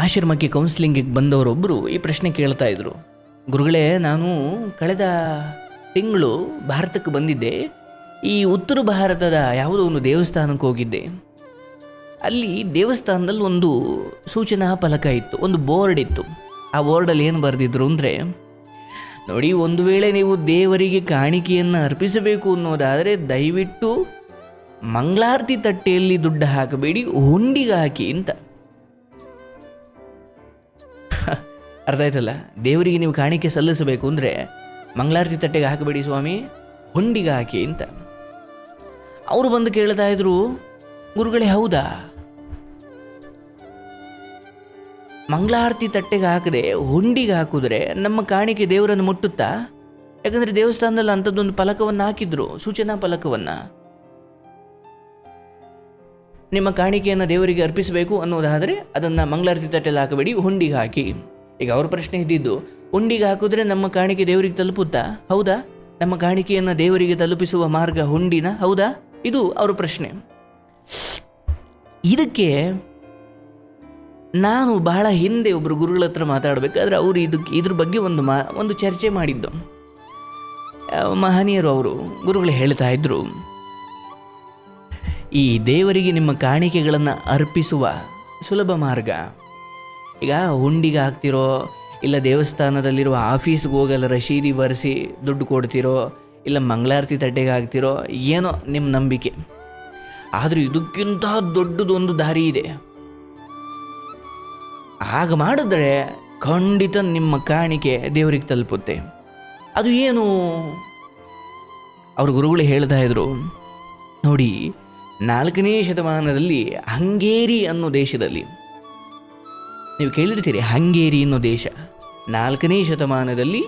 ಆಶ್ರಮಕ್ಕೆ ಕೌನ್ಸಿಲಿಂಗಿಗೆ ಬಂದವರೊಬ್ಬರು ಈ ಪ್ರಶ್ನೆ ಕೇಳ್ತಾ ಇದ್ರು. ಗುರುಗಳೇ, ನಾನು ಕಳೆದ ತಿಂಗಳು ಭಾರತಕ್ಕೆ ಬಂದಿದ್ದೆ. ಈ ಉತ್ತರ ಭಾರತದ ಯಾವುದೋ ಒಂದು ದೇವಸ್ಥಾನಕ್ಕೆ ಹೋಗಿದ್ದೆ. ಅಲ್ಲಿ ದೇವಸ್ಥಾನದಲ್ಲಿ ಒಂದು ಸೂಚನಾ ಫಲಕ ಇತ್ತು, ಒಂದು ಬೋರ್ಡ್ ಇತ್ತು. ಆ ಬೋರ್ಡಲ್ಲಿ ಏನು ಬರೆದಿದ್ರು ಅಂದರೆ, ನೋಡಿ, ಒಂದು ವೇಳೆ ನೀವು ದೇವರಿಗೆ ಕಾಣಿಕೆಯನ್ನು ಅರ್ಪಿಸಬೇಕು ಅನ್ನೋದಾದರೆ ದಯವಿಟ್ಟು ಮಂಗಳಾರತಿ ತಟ್ಟೆಯಲ್ಲಿ ದುಡ್ಡು ಹಾಕಬೇಡಿ, ಹುಂಡಿಗೆ ಹಾಕಿ ಅಂತ. ಅರ್ಥ ಆಯ್ತಲ್ಲ? ದೇವರಿಗೆ ನೀವು ಕಾಣಿಕೆ ಸಲ್ಲಿಸಬೇಕು ಅಂದರೆ ಮಂಗಳಾರತಿ ತಟ್ಟೆಗೆ ಹಾಕಬೇಡಿ ಸ್ವಾಮಿ, ಹುಂಡಿಗೆ ಹಾಕಿ ಅಂತ. ಅವರು ಬಂದು ಕೇಳ್ತಾ ಇದ್ರು, ಗುರುಗಳೇ ಹೌದಾ? ಮಂಗಳಾರತಿ ತಟ್ಟೆಗೆ ಹಾಕದೆ ಹುಂಡಿಗೆ ಹಾಕಿದ್ರೆ ನಮ್ಮ ಕಾಣಿಕೆ ದೇವರನ್ನು ಮುಟ್ಟುತ್ತಾ? ಯಾಕಂದರೆ ದೇವಸ್ಥಾನದಲ್ಲಿ ಅಂಥದ್ದೊಂದು ಫಲಕವನ್ನು ಹಾಕಿದ್ರು, ಸೂಚನಾ ಫಲಕವನ್ನು. ನಿಮ್ಮ ಕಾಣಿಕೆಯನ್ನು ದೇವರಿಗೆ ಅರ್ಪಿಸಬೇಕು ಅನ್ನೋದಾದರೆ ಅದನ್ನು ಮಂಗಳಾರತಿ ತಟ್ಟೆಯಲ್ಲಿ ಹಾಕಬೇಡಿ, ಹುಂಡಿಗೆ ಹಾಕಿ. ಈಗ ಅವ್ರ ಪ್ರಶ್ನೆ ಇದ್ದಿದ್ದು, ಹುಂಡಿಗೆ ಹಾಕಿದ್ರೆ ನಮ್ಮ ಕಾಣಿಕೆ ದೇವರಿಗೆ ತಲುಪುತ್ತಾ? ಹೌದಾ? ನಮ್ಮ ಕಾಣಿಕೆಯನ್ನು ದೇವರಿಗೆ ತಲುಪಿಸುವ ಮಾರ್ಗ ಹುಂಡಿನ, ಹೌದಾ? ಇದು ಅವ್ರ ಪ್ರಶ್ನೆ. ಇದಕ್ಕೆ ನಾನು ಬಹಳ ಹಿಂದೆ ಒಬ್ಬರು ಗುರುಗಳ ಹತ್ರ ಮಾತಾಡಬೇಕಾದ್ರೆ ಅವರು ಇದಕ್ಕೆ, ಇದ್ರ ಬಗ್ಗೆ ಒಂದು ಮಾ, ಒಂದು ಚರ್ಚೆ ಮಾಡಿದ್ದು. ಮಹನೀಯರು ಅವರು ಗುರುಗಳು ಹೇಳ್ತಾ ಇದ್ರು, ಈ ದೇವರಿಗೆ ನಿಮ್ಮ ಕಾಣಿಕೆಗಳನ್ನು ಅರ್ಪಿಸುವ ಸುಲಭ ಮಾರ್ಗ ಈಗ ಹುಂಡಿಗೆ ಹಾಕ್ತಿರೋ ಇಲ್ಲ ದೇವಸ್ಥಾನದಲ್ಲಿರುವ ಆಫೀಸ್ಗೆ ಹೋಗಲ್ಲ ರಶೀದಿ ಬರೆಸಿ ದುಡ್ಡು ಕೊಡ್ತಿರೋ ಇಲ್ಲ ಮಂಗಳಾರತಿ ತಟ್ಟೆಗೆ ಹಾಕ್ತಿರೋ ಏನೋ ನಿಮ್ಮ ನಂಬಿಕೆ. ಆದರೂ ಇದಕ್ಕಿಂತ ದೊಡ್ಡದೊಂದು ದಾರಿ ಇದೆ. ಆಗ ಮಾಡಿದ್ರೆ ಖಂಡಿತ ನಿಮ್ಮ ಕಾಣಿಕೆ ದೇವರಿಗೆ ತಲುಪುತ್ತೆ. ಅದು ಏನು? ಅವ್ರ ಗುರುಗಳು ಹೇಳ್ತಾ ಇದ್ರು, ನೋಡಿ, ನಾಲ್ಕನೇ ಶತಮಾನದಲ್ಲಿ ಹಂಗೇರಿ ಅನ್ನೋ ದೇಶದಲ್ಲಿ ನೀವು ಕೇಳಿರ್ತೀರಿ, ಹಂಗೇರಿ ಅನ್ನೋ ದೇಶ. ನಾಲ್ಕನೇ ಶತಮಾನದಲ್ಲಿ,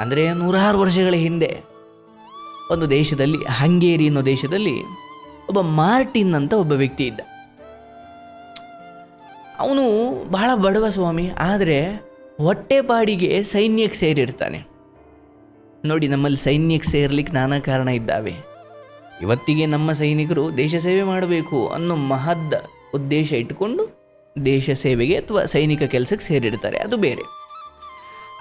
ಅಂದರೆ ನೂರಾರು ವರ್ಷಗಳ ಹಿಂದೆ, ಒಂದು ದೇಶದಲ್ಲಿ, ಹಂಗೇರಿ ಅನ್ನೋ ದೇಶದಲ್ಲಿ ಒಬ್ಬ ಮಾರ್ಟಿನ್ ಅಂತ ಒಬ್ಬ ವ್ಯಕ್ತಿ ಇದ್ದ. ಅವನು ಬಹಳ ಬಡವ ಸ್ವಾಮಿ, ಆದರೆ ಹೊಟ್ಟೆಪಾಡಿಗೆ ಸೈನ್ಯಕ್ಕೆ ಸೇರಿರ್ತಾನೆ. ನೋಡಿ, ನಮ್ಮಲ್ಲಿ ಸೈನ್ಯಕ್ಕೆ ಸೇರ್ಲಿಕ್ಕೆ ನಾನಾ ಕಾರಣ ಇದ್ದಾವೆ. ಇವತ್ತಿಗೆ ನಮ್ಮ ಸೈನಿಕರು ದೇಶ ಸೇವೆ ಮಾಡಬೇಕು ಅನ್ನೋ ಮಹದ್ ಉದ್ದೇಶ ಇಟ್ಟುಕೊಂಡು ದೇಶ ಸೇವೆಗೆ ಅಥವಾ ಸೈನಿಕ ಕೆಲಸಕ್ಕೆ ಸೇರಿರ್ತಾರೆ, ಅದು ಬೇರೆ.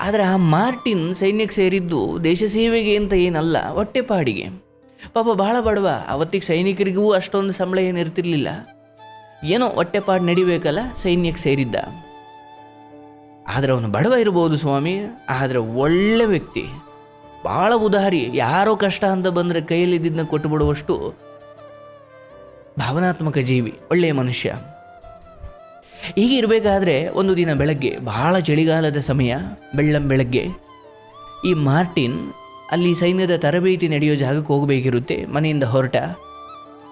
ಆದರೆ ಆ ಮಾರ್ಟಿನ್ ಸೈನ್ಯಕ್ಕೆ ಸೇರಿದ್ದು ದೇಶ ಸೇವೆಗೆ ಅಂತ ಏನಲ್ಲ, ಹೊಟ್ಟೆಪಾಡಿಗೆ. ಪಾಪ ಭಾಳ ಬಡವ, ಅವತ್ತಿಗೆ ಸೈನಿಕರಿಗೂ ಅಷ್ಟೊಂದು ಸಂಬಳ ಏನು ಇರ್ತಿರ್ಲಿಲ್ಲ. ಏನೋ ಹೊಟ್ಟೆಪಾಡು ನಡಿಬೇಕಲ್ಲ ಸೈನ್ಯಕ್ಕೆ ಸೇರಿದ್ದ. ಆದರೆ ಅವನು ಬಡವ ಇರ್ಬೋದು ಸ್ವಾಮಿ, ಆದರೆ ಒಳ್ಳೆ ವ್ಯಕ್ತಿ. ಭಾಳ ಉದಾರಿ, ಯಾರೋ ಕಷ್ಟ ಅಂತ ಬಂದರೆ ಕೈಯಲ್ಲಿದ್ದನ್ನ ಕೊಟ್ಟು ಬಿಡುವಷ್ಟು ಭಾವನಾತ್ಮಕ ಜೀವಿ, ಒಳ್ಳೆಯ ಮನುಷ್ಯ. ಹೀಗೆ ಇರಬೇಕಾದ್ರೆ ಒಂದು ದಿನ ಬೆಳಗ್ಗೆ, ಬಹಳ ಚಳಿಗಾಲದ ಸಮಯ, ಬೆಳ್ಳಂ ಬೆಳಗ್ಗೆ, ಈ ಮಾರ್ಟಿನ್ ಅಲ್ಲಿ ಸೈನ್ಯದ ತರಬೇತಿ ನಡೆಯೋ ಜಾಗಕ್ಕೆ ಹೋಗಬೇಕಿರುತ್ತೆ, ಮನೆಯಿಂದ ಹೊರಟ.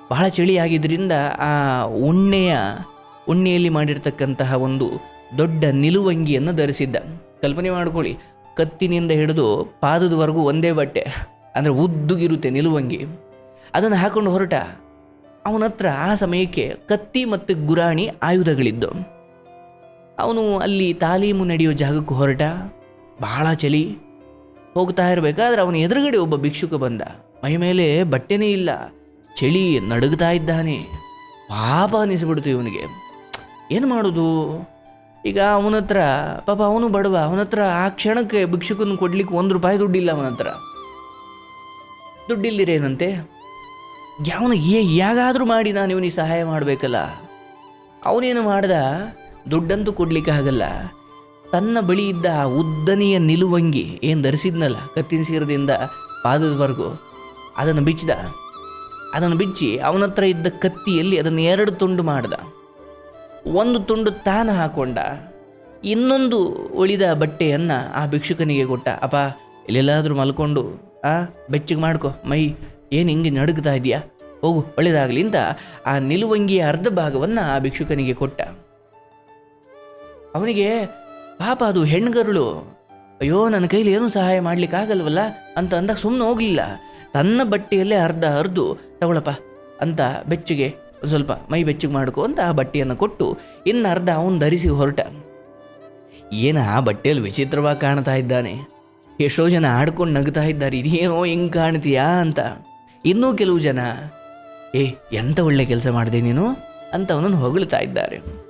ಬಹಳ ಚಳಿ ಆಗಿದ್ದರಿಂದ ಆ ಉಣ್ಣೆಯ, ಉಣ್ಣೆಯಲ್ಲಿ ಮಾಡಿರ್ತಕ್ಕಂತಹ ಒಂದು ದೊಡ್ಡ ನಿಲುವಂಗಿಯನ್ನು ಧರಿಸಿದ್ದ. ಕಲ್ಪನೆ ಮಾಡ್ಕೊಳ್ಳಿ, ಕತ್ತಿನಿಂದ ಹಿಡಿದು ಪಾದದವರೆಗೂ ಒಂದೇ ಬಟ್ಟೆ, ಅಂದರೆ ಉದ್ದುಗಿರುತ್ತೆ ನಿಲುವಂಗಿ. ಅದನ್ನು ಹಾಕೊಂಡು ಹೊರಟ. ಅವನ ಹತ್ರ ಆ ಸಮಯಕ್ಕೆ ಕತ್ತಿ ಮತ್ತು ಗುರಾಣಿ ಆಯುಧಗಳಿದ್ದು ಅವನು ಅಲ್ಲಿ ತಾಲೀಮು ನಡೆಯೋ ಜಾಗಕ್ಕೆ ಹೊರಟ. ಬಹಳ ಚಳಿ. ಹೋಗ್ತಾ ಇರಬೇಕಾದ್ರೆ ಅವನ ಎದುರುಗಡೆ ಒಬ್ಬ ಭಿಕ್ಷುಕ ಬಂದ. ಮೈ ಮೇಲೆ ಬಟ್ಟೆನೇ ಇಲ್ಲ. ಚಳಿ ನಡುಗ್ತಾ ಇದ್ದಾನೆ. ಪಾಪ ಅನಿಸ್ಬಿಡ್ತು ಇವನಿಗೆ. ಏನು ಮಾಡೋದು? ಈಗ ಅವನ ಹತ್ರ, ಪಾಪ ಅವನು ಬಡವ, ಅವನ ಹತ್ರ ಆ ಕ್ಷಣಕ್ಕೆ ಭಿಕ್ಷುಕನ ಕೊಡ್ಲಿಕ್ಕೆ ಒಂದು ರೂಪಾಯಿ ದುಡ್ಡಿಲ್ಲ ಅವನ ಹತ್ರ. ದುಡ್ಡಿಲ್ಲಿರೇನಂತೆ ಯಾವನ, ಏ, ಯಾಗಾದರೂ ಮಾಡಿ ನಾನು ಇವನಿಗೆ ಸಹಾಯ ಮಾಡಬೇಕಲ್ಲ. ಅವನೇನು ಮಾಡ್ದ? ದುಡ್ಡಂತೂ ಕೊಡ್ಲಿಕ್ಕೆ ಆಗಲ್ಲ. ತನ್ನ ಬಳಿ ಇದ್ದ ಉದ್ದನೆಯ ನಿಲುವಂಗಿ ಏನು ಧರಿಸಿದ್ನಲ್ಲ ಕತ್ತಿನ ಸೀರದಿಂದ ಪಾದದವರೆಗೂ? ಅದನ್ನು ಬಿಚ್ಚಿದ. ಅದನ್ನು ಬಿಚ್ಚಿ ಅವನ ಹತ್ರ ಇದ್ದ ಕತ್ತಿಯಲ್ಲಿ ಅದನ್ನು ಎರಡು ತುಂಡು ಮಾಡ್ದ. ಒಂದು ತುಂಡು ತಾನು ಹಾಕೊಂಡ. ಇನ್ನೊಂದು ಉಳಿದ ಬಟ್ಟೆಯನ್ನು ಆ ಭಿಕ್ಷುಕನಿಗೆ ಕೊಟ್ಟ. ಅಪ್ಪ ಎಲ್ಲೆಲ್ಲಾದರೂ ಮಲ್ಕೊಂಡು, ಆ, ಬೆಚ್ಚಗೆ ಮಾಡ್ಕೊ. ಮೈ, ಏನು ಹಿಂಗೆ ನಡುಗ್ತಾ ಇದೆಯಾ ಹೋಗು ಒಳ್ಳೆಯದಾಗಲಿ ಅಂತ ಆ ನಿಲುವಂಗಿಯ ಅರ್ಧ ಭಾಗವನ್ನು ಆ ಭಿಕ್ಷುಕನಿಗೆ ಕೊಟ್ಟ. ಅವನಿಗೆ, ಪಾಪ ಅದು ಹೆಣ್ಗರುಳು. ಅಯ್ಯೋ, ನನ್ನ ಕೈಲಿ ಏನೂ ಸಹಾಯ ಮಾಡ್ಲಿಕ್ಕಾಗಲ್ವಲ್ಲ? ಅಂತ ಅಂದಾಗ ಸುಮ್ಮನೆ ಹೋಗಲಿಲ್ಲ. ತನ್ನ ಬಟ್ಟೆಯಲ್ಲೇ ಅರ್ಧ ಹರಿದು, ತಗೊಳಪ್ಪ, ಅಂತ ಬೆಚ್ಚಿಗೆ ಸ್ವಲ್ಪ ಮೈ ಬೆಚ್ಚಿಗೆ ಮಾಡ್ಕೊ ಅಂತ ಆ ಬಟ್ಟೆಯನ್ನು ಕೊಟ್ಟು, ಇನ್ನು ಅರ್ಧ ಅವನು ಧರಿಸಿ ಹೊರಟ. ಏನು ಆ ಬಟ್ಟೆಯಲ್ಲಿ ವಿಚಿತ್ರವಾಗಿ ಕಾಣ್ತಾ ಇದ್ದಾನೆ. ಎಷ್ಟೋ ಜನ ಆಡ್ಕೊಂಡು ನಗ್ತಾ ಇದ್ದಾರೆ. ಇದೇನೋ ಹೆಂಗೆ ಕಾಣ್ತೀಯಾ ಅಂತ. ಇನ್ನೂ ಕೆಲವು ಜನ, ಏ ಎಂಥ ಒಳ್ಳೆ ಕೆಲಸ ಮಾಡಿದೆ ನೀನು? ಅಂತ ಅವನನ್ನು ಹೊಗಳ್ತಾ ಇದ್ದಾರೆ.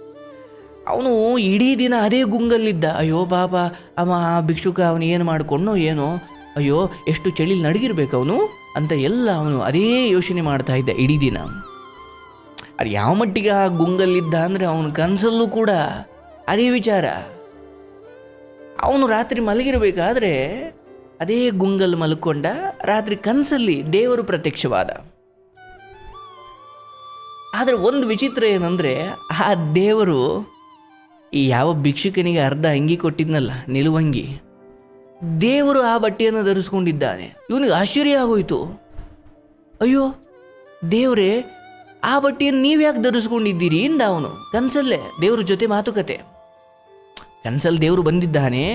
ಅವನು ಇಡೀ ದಿನ ಅದೇ ಗುಂಗಲ್ಲಿದ್ದ. ಅಯ್ಯೋ ಪಾಪ ಅಮ್ಮ, ಆ ಭಿಕ್ಷುಕ ಅವನು ಏನು ಮಾಡಿಕೊಂಡೋ ಏನೋ? ಅಯ್ಯೋ, ಎಷ್ಟು ಚಳಿಲಿ ನಡಗಿರ್ಬೇಕು ಅವನು? ಅಂತ ಎಲ್ಲ ಅವನು ಅದೇ ಯೋಚನೆ ಮಾಡ್ತಾ ಇದ್ದ ಇಡೀ ದಿನ. ಅದು ಯಾವ ಮಟ್ಟಿಗೆ ಆ ಗುಂಗಲ್ಲಿದ್ದ ಅಂದರೆ ಅವನ ಕನಸಲ್ಲೂ ಕೂಡ ಅದೇ ವಿಚಾರ. ಅವನು ರಾತ್ರಿ ಮಲಗಿರಬೇಕಾದ್ರೆ ಅದೇ ಗುಂಗಲ್ ಮಲ್ಕೊಂಡ ರಾತ್ರಿ ಕನಸಲ್ಲಿ ದೇವರು ಪ್ರತ್ಯಕ್ಷವಾದ. ಆದರೆ ಒಂದು ವಿಚಿತ್ರ ಏನಂದರೆ ಆ ದೇವರು ಈ ಯಾವ ಭಿಕ್ಷುಕನಿಗೆ ಅರ್ಧ ಅಂಗಿ ಕೊಟ್ಟಿದ್ನಲ್ಲ ನಿಲುವಂಗಿ ದೇವರು ಆ ಬಟ್ಟೆಯನ್ನು ಧರಿಸ್ಕೊಂಡಿದ್ದಾನೆ. ಇವನಿಗೆ ಆಶ್ಚರ್ಯ ಆಗೋಯ್ತು. ಅಯ್ಯೋ, ದೇವರೇ, ಆ ಬಟ್ಟೆಯನ್ನು ನೀವು ಯಾಕೆ ಧರಿಸ್ಕೊಂಡಿದ್ದೀರಿ ಇಂದ ಅವನು. ಕನಸಲ್ಲೇ, ದೇವ್ರ ಜೊತೆ ಮಾತುಕತೆ. ಕನಸಲ್ಲಿ ದೇವರು ಬಂದಿದ್ದಾನೆ.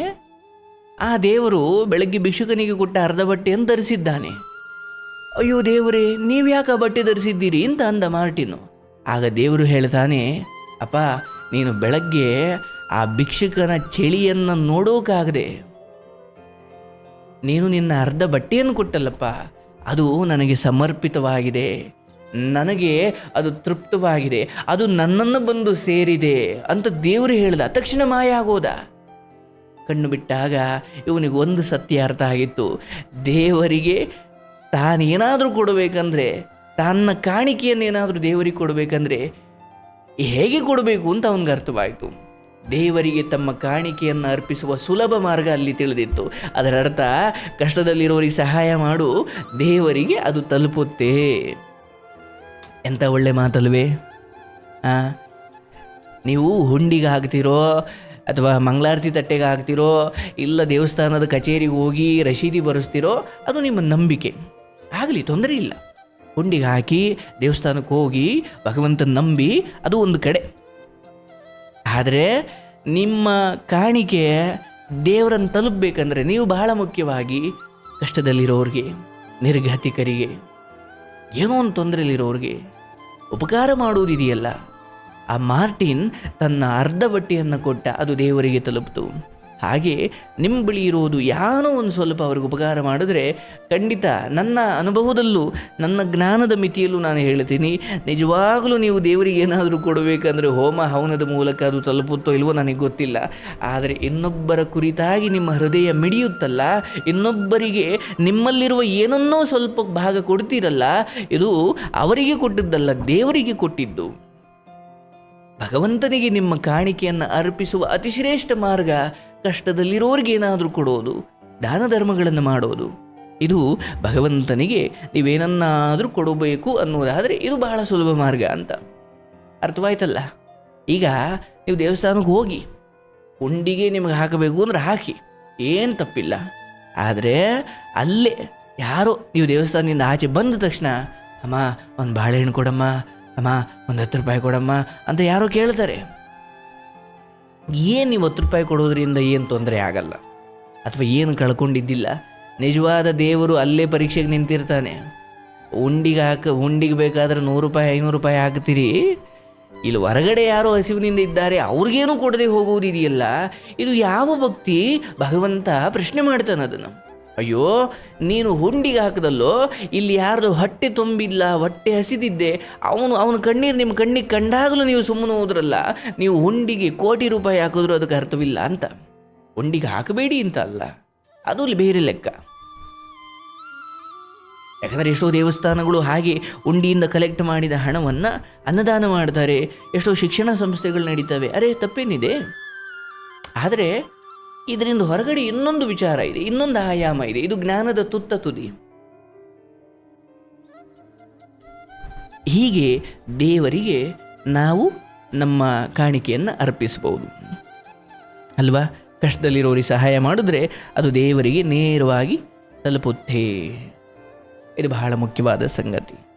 ಆ ದೇವರು ಬೆಳಗ್ಗೆ ಭಿಕ್ಷುಕನಿಗೆ ಕೊಟ್ಟ ಅರ್ಧ ಬಟ್ಟೆಯನ್ನು ಧರಿಸಿದ್ದಾನೆ. ಅಯ್ಯೋ, ದೇವರೇ, ನೀವು ಯಾಕೆ ಆ ಬಟ್ಟೆ ಧರಿಸಿದ್ದೀರಿ ಅಂತ ಅಂದ ಮಾರ್ಟಿನು. ಆಗ ದೇವರು ಹೇಳ್ತಾನೆ, ಅಪ್ಪ ನೀನು ಬೆಳಗ್ಗೆ ಆ ಭಿಕ್ಷುಕನ ಚಳಿಯನ್ನು ನೋಡೋಕ್ಕಾಗದೆ ನೀನು ನಿನ್ನ ಅರ್ಧ ಬಟ್ಟೆಯನ್ನು ಕೊಟ್ಟಲ್ಲಪ್ಪ, ಅದು ನನಗೆ ಸಮರ್ಪಿತವಾಗಿದೆ. ನನಗೆ ಅದು ತೃಪ್ತವಾಗಿದೆ. ಅದು ನನ್ನನ್ನು ಬಂದು ಸೇರಿದೆ ಅಂತ ದೇವರು ಹೇಳ್ದ. ತಕ್ಷಣ ಮಾಯ ಆಗೋದ. ಕಣ್ಣು ಬಿಟ್ಟಾಗ ಇವನಿಗೆ ಒಂದು ಸತ್ಯ ಅರ್ಥ ಆಗಿತ್ತು. ದೇವರಿಗೆ ತಾನೇನಾದರೂ ಕೊಡಬೇಕಂದ್ರೆ, ತನ್ನ ಕಾಣಿಕೆಯನ್ನು ಏನಾದರೂ ದೇವರಿಗೆ ಕೊಡಬೇಕಂದ್ರೆ ಹೇಗೆ ಕೊಡಬೇಕು ಅಂತ ಅವನಿಗೆ ಅರ್ಥವಾಯಿತು. ದೇವರಿಗೆ ತಮ್ಮ ಕಾಣಿಕೆಯನ್ನು ಅರ್ಪಿಸುವ ಸುಲಭ ಮಾರ್ಗ ಅಲ್ಲಿ ತಿಳಿದಿತ್ತು. ಅದರ ಅರ್ಥ ಕಷ್ಟದಲ್ಲಿರುವವರಿಗೆ ಸಹಾಯ ಮಾಡು, ದೇವರಿಗೆ ಅದು ತಲುಪುತ್ತೆ. ಎಂಥ ಒಳ್ಳೆ ಮಾತಲ್ವೇ? ನೀವು ಹುಂಡಿಗೆ ಹಾಕ್ತಿರೋ ಅಥವಾ ಮಂಗಳಾರತಿ ತಟ್ಟೆಗೆ ಹಾಕ್ತಿರೋ, ಇಲ್ಲ ದೇವಸ್ಥಾನದ ಕಚೇರಿಗೆ ಹೋಗಿ ರಶೀದಿ ಬರೆಸ್ತಿರೋ, ಅದು ನಿಮ್ಮ ನಂಬಿಕೆ. ಆಗಲಿ ತೊಂದರೆ ಇಲ್ಲ. ಹುಂಡಿಗೆ ಹಾಕಿ ದೇವಸ್ಥಾನಕ್ಕೆ ಹೋಗಿ ಭಗವಂತನ ನಂಬಿ ಅದು ಒಂದು ಕಡೆ. ಆದರೆ ನಿಮ್ಮ ಕಾಣಿಕೆ ದೇವರನ್ನು ತಲುಪಬೇಕಂದ್ರೆ ನೀವು ಬಹಳ ಮುಖ್ಯವಾಗಿ ಕಷ್ಟದಲ್ಲಿರೋರಿಗೆ ನಿರ್ಗತಿಕರಿಗೆ ಏನೋ ಒಂದು ತೊಂದರೆಯಲ್ಲಿರೋರಿಗೆ ಉಪಕಾರ ಮಾಡುವುದಿದೆಯಲ್ಲ ಆ ಮಾರ್ಟಿನ್ ತನ್ನ ಅರ್ಧ ಬಟ್ಟೆಯನ್ನು ಕೊಟ್ಟ ಅದು ದೇವರಿಗೆ ತಲುಪಿತು. ಹಾಗೆ ನಿಮ್ಮ ಬಳಿ ಇರೋದು ಯಾರೋ ಒಂದು ಸ್ವಲ್ಪ ಅವ್ರಿಗೆ ಉಪಕಾರ ಮಾಡಿದ್ರೆ ಖಂಡಿತ ನನ್ನ ಅನುಭವದಲ್ಲೂ, ನನ್ನ ಜ್ಞಾನದ ಮಿತಿಯಲ್ಲೂ ನಾನು ಹೇಳ್ತೀನಿ. ನಿಜವಾಗಲೂ ನೀವು ದೇವರಿಗೆ ಏನಾದರೂ ಕೊಡಬೇಕಂದ್ರೆ ಹೋಮ ಹವನದ ಮೂಲಕ ಅದು ತಲುಪುತ್ತೋ ಇಲ್ವೋ ನನಗೆ ಗೊತ್ತಿಲ್ಲ. ಆದರೆ ಇನ್ನೊಬ್ಬರ ಕುರಿತಾಗಿ ನಿಮ್ಮ ಹೃದಯ ಮಿಡಿಯುತ್ತಲ್ಲ, ಇನ್ನೊಬ್ಬರಿಗೆ ನಿಮ್ಮಲ್ಲಿರುವ ಏನನ್ನೋ ಸ್ವಲ್ಪ ಭಾಗ ಕೊಡ್ತೀರಲ್ಲ, ಇದು ಅವರಿಗೆ ಕೊಟ್ಟಿದ್ದಲ್ಲ, ದೇವರಿಗೆ ಕೊಟ್ಟಿದ್ದು. ಭಗವಂತನಿಗೆ ನಿಮ್ಮ ಕಾಣಿಕೆಯನ್ನು ಅರ್ಪಿಸುವ ಅತಿಶ್ರೇಷ್ಠ ಮಾರ್ಗ ಕಷ್ಟದಲ್ಲಿರೋರಿಗೆ ಏನಾದರೂ ಕೊಡೋದು ದಾನ ಧರ್ಮಗಳನ್ನು ಮಾಡೋದು. ಇದು ಭಗವಂತನಿಗೆ ನೀವೇನನ್ನಾದರೂ ಕೊಡಬೇಕು ಅನ್ನೋದಾದರೆ ಇದು ಬಹಳ ಸುಲಭ ಮಾರ್ಗ ಅಂತ. ಅರ್ಥವಾಯ್ತಲ್ಲ? ಈಗ ನೀವು ದೇವಸ್ಥಾನಕ್ಕೆ ಹೋಗಿ, ಹುಂಡಿಗೆ ನಿಮಗೆ ಹಾಕಬೇಕು ಅಂದ್ರೆ ಹಾಕಿ, ಏನು ತಪ್ಪಿಲ್ಲ. ಆದರೆ ಅಲ್ಲೇ ಯಾರೋ ನೀವು ದೇವಸ್ಥಾನದಿಂದ ಆಚೆ ಬಂದ ತಕ್ಷಣ, ಅಮ್ಮ, ಒಂದು ಬಾಳೆಹಣ್ಣು ಕೊಡಮ್ಮ, ಅಮ್ಮ, ಒಂದು ಹತ್ತು ರೂಪಾಯಿ ಕೊಡಮ್ಮ ಅಂತ ಯಾರೋ ಕೇಳ್ತಾರೆ. ಏನು ನೀವು ಹತ್ತು ರೂಪಾಯಿ ಕೊಡೋದ್ರಿಂದ ಏನು ತೊಂದರೆ ಆಗಲ್ಲ? ಅಥವಾ ಏನು ಕಳ್ಕೊಂಡಿದ್ದಿಲ್ಲ? ನಿಜವಾದ ದೇವರು ಅಲ್ಲೇ ಪರೀಕ್ಷೆಗೆ ನಿಂತಿರ್ತಾನೆ. ಉಂಡಿಗೆ ಹಾಕ ಉಂಡಿಗೆ ಬೇಕಾದ್ರೆ ನೂರು ರೂಪಾಯಿ, ಐನೂರು ರೂಪಾಯಿ ಹಾಕ್ತೀರಿ? ಇಲ್ಲಿ ಹೊರಗಡೆ ಯಾರೋ ಹಸಿವಿನಿಂದ ಇದ್ದಾರೆ, ಅವ್ರಿಗೇನು ಕೊಡದೆ ಹೋಗುವುದಿದೆಯಲ್ಲ? ಇದು ಯಾವ ಭಕ್ತಿ? ಭಗವಂತ ಪ್ರಶ್ನೆ ಮಾಡ್ತಾನೆ ಅದನ್ನು. ಅಯ್ಯೋ, ನೀನು ಹುಂಡಿಗೆ ಹಾಕದಲ್ಲೋ? ಇಲ್ಲಿ ಯಾರ್ದು ಹೊಟ್ಟೆ ತುಂಬಿಲ್ಲ, ಹೊಟ್ಟೆ ಹಸಿದಿದ್ದೆ. ಅವನು, ಅವನ ಕಣ್ಣೀರು ನಿಮ್ಮ ಕಣ್ಣಿಗೆ ಕಂಡಾಗಲೂ ನೀವು ಸುಮ್ಮನೆ ಹೋದ್ರಲ್ಲ. ನೀವು ಹುಂಡಿಗೆ ಕೋಟಿ ರೂಪಾಯಿ ಹಾಕಿದ್ರು ಅದಕ್ಕೆ ಅರ್ಥವಿಲ್ಲ ಅಂತ. ಹುಂಡಿಗೆ ಹಾಕಬೇಡಿ ಅಂತ ಅಲ್ಲ. ಅದು ಅಲ್ಲಿ ಬೇರೆ ಲೆಕ್ಕ. ಯಾಕಂದರೆ ಎಷ್ಟೋ ದೇವಸ್ಥಾನಗಳು ಹಾಗೆ ಉಂಡಿಯಿಂದ ಕಲೆಕ್ಟ್ ಮಾಡಿದ ಹಣವನ್ನು ಅನ್ನದಾನ ಮಾಡ್ತಾರೆ. ಎಷ್ಟೋ ಶಿಕ್ಷಣ ಸಂಸ್ಥೆಗಳು ನಡೀತವೆ. ಅರೆ, ತಪ್ಪೇನಿದೆ? ಆದರೆ ಇದರಿಂದ ಹೊರಗಡೆ ಇನ್ನೊಂದು ವಿಚಾರ ಇದೆ, ಇನ್ನೊಂದು ಆಯಾಮ ಇದೆ. ಇದು ಜ್ಞಾನದ ತುತ್ತ ತುದಿ. ಹೀಗೆ ದೇವರಿಗೆ ನಾವು ನಮ್ಮ ಕಾಣಿಕೆಯನ್ನು ಅರ್ಪಿಸಬಹುದು. ಅಲ್ವಾ? ಕಷ್ಟದಲ್ಲಿರೋರಿಗೆ ಸಹಾಯ ಮಾಡಿದ್ರೆ ಅದು ದೇವರಿಗೆ ನೇರವಾಗಿ ತಲುಪುತ್ತೆ. ಇದು ಬಹಳ ಮುಖ್ಯವಾದ ಸಂಗತಿ.